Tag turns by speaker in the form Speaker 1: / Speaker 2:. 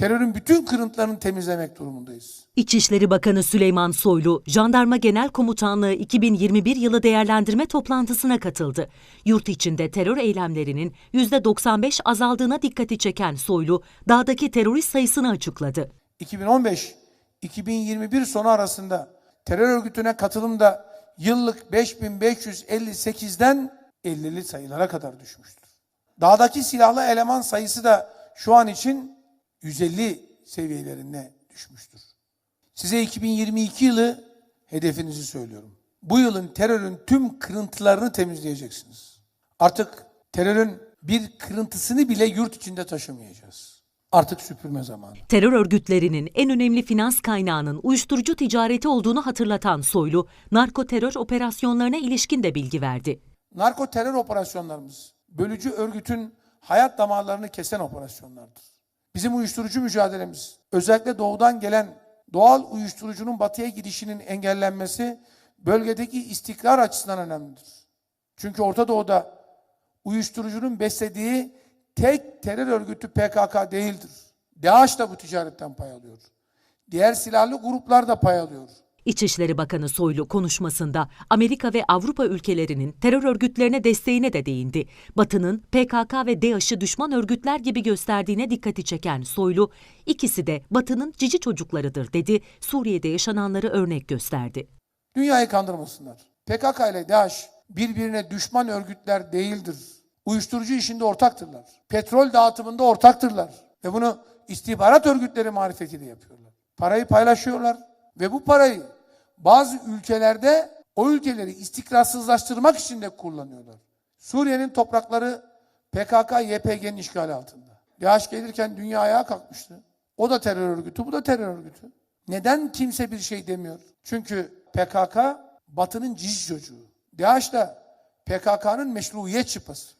Speaker 1: terörün bütün kırıntılarını temizlemek durumundayız.
Speaker 2: İçişleri Bakanı Süleyman Soylu, Jandarma Genel Komutanlığı 2021 yılı değerlendirme toplantısına katıldı. Yurt içinde terör eylemlerinin %95 azaldığına dikkati çeken Soylu, dağdaki terörist sayısını açıkladı.
Speaker 1: 2015-2021 sonu arasında terör örgütüne katılımda yıllık 5558'den 50'li sayılara kadar düşmüştür. Dağdaki silahlı eleman sayısı da şu an için 150 seviyelerine düşmüştür. Size 2022 yılı hedefinizi söylüyorum. Bu yılın terörün tüm kırıntılarını temizleyeceksiniz. Artık terörün bir kırıntısını bile yurt içinde taşımayacağız. Artık süpürme zamanı.
Speaker 2: Terör örgütlerinin en önemli finans kaynağının uyuşturucu ticareti olduğunu hatırlatan Soylu, narko terör operasyonlarına ilişkin de bilgi verdi.
Speaker 1: Narko terör operasyonlarımız bölücü örgütün hayat damarlarını kesen operasyonlardır. Bizim uyuşturucu mücadelemiz özellikle doğudan gelen doğal uyuşturucunun batıya gidişinin engellenmesi bölgedeki istikrar açısından önemlidir. Çünkü Orta Doğu'da uyuşturucunun beslediği tek terör örgütü PKK değildir. DAEŞ da bu ticaretten pay alıyor. Diğer silahlı gruplar da pay alıyor.
Speaker 2: İçişleri Bakanı Soylu konuşmasında Amerika ve Avrupa ülkelerinin terör örgütlerine desteğine de değindi. Batı'nın PKK ve DAEŞ'ı düşman örgütler gibi gösterdiğine dikkati çeken Soylu, ikisi de Batı'nın cici çocuklarıdır dedi, Suriye'de yaşananları örnek gösterdi.
Speaker 1: Dünyayı kandırmasınlar. PKK ile DAEŞ birbirine düşman örgütler değildir. Uyuşturucu işinde ortaktırlar. Petrol dağıtımında ortaktırlar. Ve bunu istihbarat örgütleri marifetiyle yapıyorlar. Parayı paylaşıyorlar ve bu parayı bazı ülkelerde o ülkeleri istikrarsızlaştırmak için de kullanıyorlar. Suriye'nin toprakları PKK, YPG'nin işgali altında. DAEŞ gelirken dünya ayağa kalkmıştı. O da terör örgütü, bu da terör örgütü. Neden kimse bir şey demiyor? Çünkü PKK Batı'nın cici çocuğu. DAEŞ da PKK'nın meşruiyet çıpası.